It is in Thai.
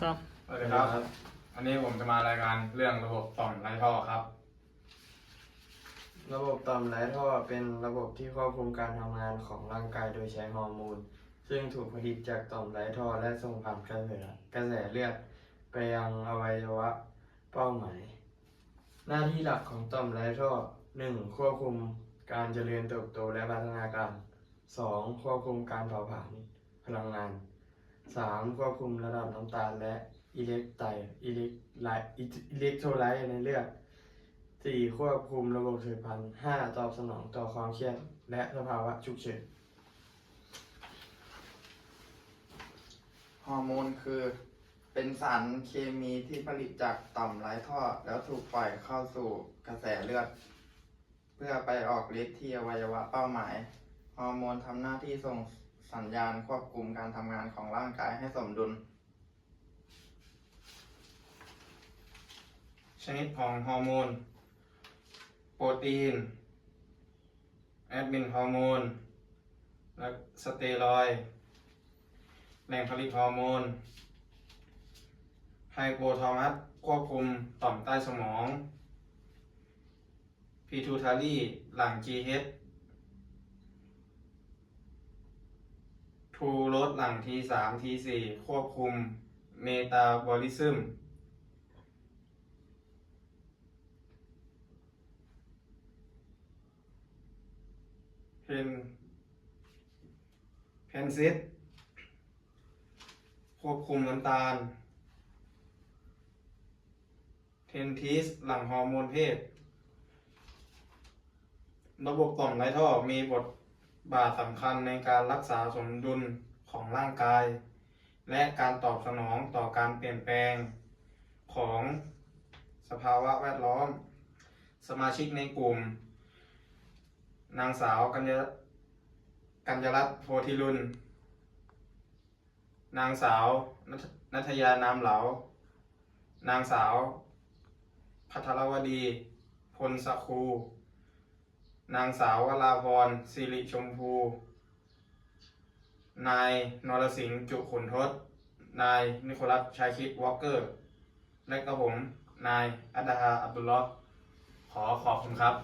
สามสวัสดีครับ อันนี้ผมจะมารายงานเรื่องระบบต่อมไรท่อครับ ระบบต่อมไร้ท่อเป็นระบบที่ควบคุมการทำงานของร่างกายโดยใช้ฮอร์โมน ซึ่งถูกผลิตจากต่อมไร้ท่อและส่งผ่านกระแสกระแสเลือดไปยังอวัยวะเป้าหมาย หน้าที่หลักของต่อมไร้ท่อ 1. ควบคุมการเจริญเติบโตและพัฒนาการ 2. ควบคุมการเผาผลาญพลังงาน 3. ควบคุมระดับน้ำตาลและอิเล็กไตอิเล็กไลอิเล็กโทรไลต์ในเลือดสี่ควบคุมระบบสืบพันธุ์ห้าตอบสนองต่อความเครียดและสภาวะฉุกเฉินฮอร์โมนคือเป็นสารเคมีที่ผลิตจากต่อมไร้ท่อ แล้วถูกปล่อยเข้าสู่กระแสเลือด เพื่อไปออกฤทธิ์ที่อวัยวะเป้าหมาย ฮอร์โมนทำหน้าที่ส่ง สัญญาณควบคุมการทำงานของร่างกายให้สมดุล ชนิดของฮอร์โมน โปรตีน แอดมินฮอร์โมน และสเตียรอยแหล่งผลิตฮอร์โมน ไฮโปทามัสควบคุมต่อมใต้สมอง พีทูทารีหลัง GH ทูรสหลัง T3 T4 ควบคุมเมตาบอลิซึมเพนเพนซิสควบคุมน้ำตาล เทนทิสหลังฮอร์โมนเพศ ระบบต่อมไรท่อมีบท บาทสำคัญในการรักษาสมดุลของร่างกาย และการตอบสนองต่อการเปลี่ยนแปลงของสภาวะแวดล้อม สมาชิกในกลุ่ม นางสาวกัญญากัญญรัตน์โพธิรุณนางสาวนัทนัทยานามเหลา นางสาวพัทรวดี พลสคู นางสาววราพรสิริชมพู นายนรสิงห์จุขุนทศ นายนิโคลัสชายคิดวอลเกอร์ และกระผม นายอัดดาฮาอับดุลลอฮ์ขอขอบคุณครับ